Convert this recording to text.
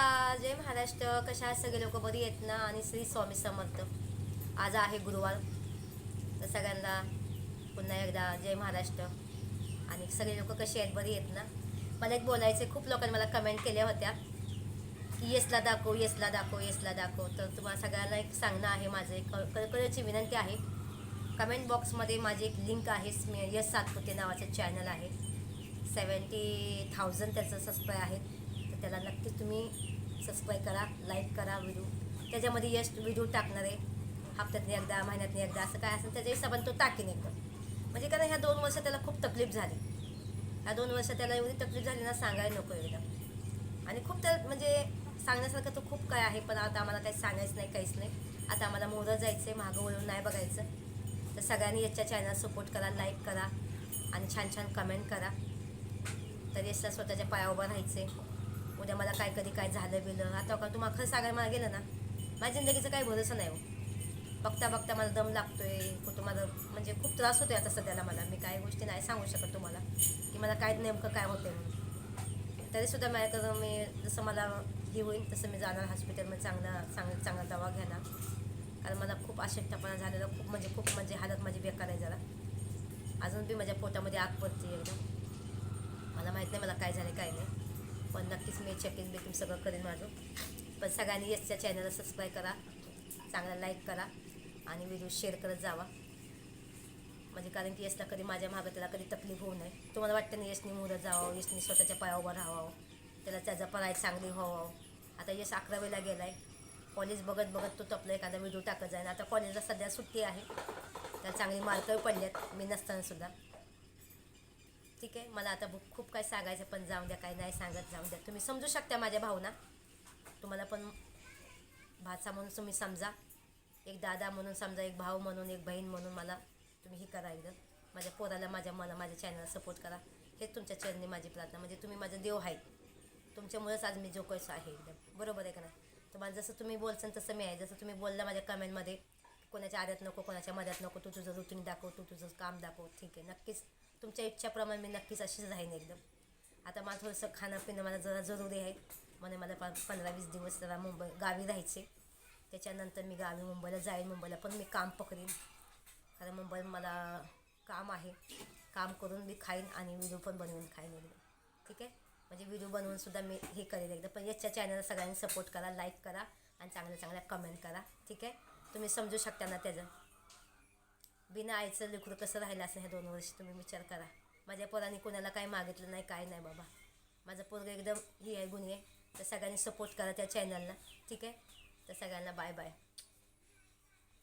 नमस्कार जय महाराष्ट्र. कशा सगळे लोक? बरी आहेत ना? आणि श्री स्वामी समर्थ. आज आहे गुरुवार. तर सगळ्यांना पुन्हा एकदा जय महाराष्ट्र. आणि सगळे लोक कसे आहेत? बरी आहेत ना? मला एक बोलायचे खूप लोकांनी मला कमेंट केल्या होत्या. की येसला दाखव येसला दाखव येसला दाखव. तर तुम्हाला सगळ्यांना एक सांगणं आहे माझं. एक कळ- कळकळीची विनंती आहे. कमेंट बॉक्समध्ये माझी एक लिंक आहे. यस सातपुते नावाचं चॅनल आहे. सेवन्टी थाउजंड त्याचं सबस्क्राईब आहे. त्याला नक्कीच तुम्ही सबस्क्राईब करा लाईक करा व्हिडिओ त्याच्यामध्ये यश व्हिडिओ टाकणार आहे. हप्त्यातनी एकदा महिन्यातनी एकदा असं काय असेल त्याच्या हिशोबाने तो टाकेन एकदम म्हणजे कारण ह्या दोन वर्ष त्याला खूप तकलीफ झाली. ह्या दोन वर्ष त्याला एवढी तकलीफ झाली ना सांगायला नको एकदम आणि खूप तर म्हणजे सांगण्यासारखं तर खूप काय आहे पण आता आम्हाला काही सांगायचं नाही काहीच नाही. आता आम्हाला मोरं जायचं आहे मागं वळून नाही बघायचं. तर सगळ्यांनी याच्या चॅनल सपोर्ट करा लाईक करा आणि छान छान कमेंट करा. तर यशला स्वतःच्या पायावर उभं राहायचे उद्या मला काय कधी काय झालं बिलं. आता का तुम्हाला खरं सांगायला मला गेलं ना माझ्या जिंदगीचा काही भरोसा नाही हो. बघता बघता मला दम लागतोय कुटुंबाला म्हणजे खूप त्रास होतोय आता सध्याला मला. मी काही गोष्टी नाही सांगू शकत तुम्हाला की मला काय नेमकं काय होतंय म्हणून. तरीसुद्धा माझ्याकडं मी जसं मला हे होईल तसं मी जाणार हॉस्पिटलमध्ये चांगला चांगला चांगला दवा घेणार. कारण मला खूप अशक्तपणा झालेला खूप म्हणजे खूप म्हणजे हालत माझी बेकार आहे जरा. अजून बी माझ्या पोटामध्ये आग पडते एकदम. मला माहीत नाही मला काय झालं काय नाही. पण नक्कीच मी चेकिंग बेकिंग सगळं करेन माझं. पण सगळ्यांनी एसच्या चॅनलला सबस्क्राईब करा. चांगला लाईक करा. आणि व्हिडिओ शेअर करत जावा. म्हणजे कारण की यशला कधी माझ्या मागं त्याला कधी तकलीफ होऊ नये. तुम्हाला वाटतं ना यशनी मुलं जावं यशनी स्वतःच्या पायावर राहावं. त्याला त्याचा पराय चांगली व्हावं. आता यश अकरावीला गेला आहे कॉलेज बघत बघत तो तपला एखादा व्हिडिओ टाकत जाईल. आता कॉलेजला सध्या सुट्टी आहे. त्याला चांगली मार्कही पडल्यात मी नसताना सुद्धा. ठीक आहे? मला आता बुक खूप काय सांगायचं पण जाऊन द्या काय नाही सांगत जाऊन द्या. तुम्ही समजू शकता माझ्या भावना. तुम्हाला पण भाचा म्हणून तुम्ही समजा. एक दादा म्हणून समजा एक भाऊ म्हणून एक बहीण म्हणून मला तुम्ही हे करा एकदम. माझ्या पोराला माझ्या मला माझ्या चॅनलला सपोर्ट करा. हेच तुमच्या चरणी माझी प्रार्थना. म्हणजे तुम्ही माझा देव आहे. तुमच्यामुळेच आज मी जो कसं आहे एकदम. बरोबर आहे का नाही? तुम्हाला जसं तुम्ही बोलसान तसं मी आहे. जसं तुम्ही बोलला माझ्या कमेंटमध्ये कोणाच्या आद्यात नको कोणाच्या मध्यात नको तू तुझं रुटीन दाखव तू तुझं काम दाखव. ठीक आहे? नक्कीच. तुमच्या इच्छाप्रमाणे मी नक्कीच अशीच राहीन एकदम. आता मला थोडंसं खाणं पिणं मला जरा जरुरी आहे. म्हणे मला प पंधरा वीस दिवस जरा मुंबई गावी राहायचे त्याच्यानंतर मी गावी मुंबईला जाईन मुंबईला पण मी काम पकडीन. कारण मुंबईत मला काम आहे. काम करून मी खाईन आणि व्हिडिओ पण बनवून खाईन एकदम. ठीक आहे? म्हणजे व्हिडिओ बनवूनसुद्धा मी हे करेल एकदा पण याच्या चॅनलला सगळ्यांनी सपोर्ट करा लाईक करा आणि चांगल्या चांगल्या कमेंट करा. ठीक आहे? तुम्ही समजू शकता ना त्याचं. बिना आईचं लेकरू कसं राहिलं असं ह्या दोन वर्ष तुम्ही विचार करा. माझ्या पोरांनी कोणाला काही मागितलं नाही काय नाही बाबा. माझं पोरगं एकदम ही आहे गुन्हे तर सगळ्यांनी सपोर्ट करा त्या चॅनलला ठीक आहे? तर सगळ्यांना बाय बाय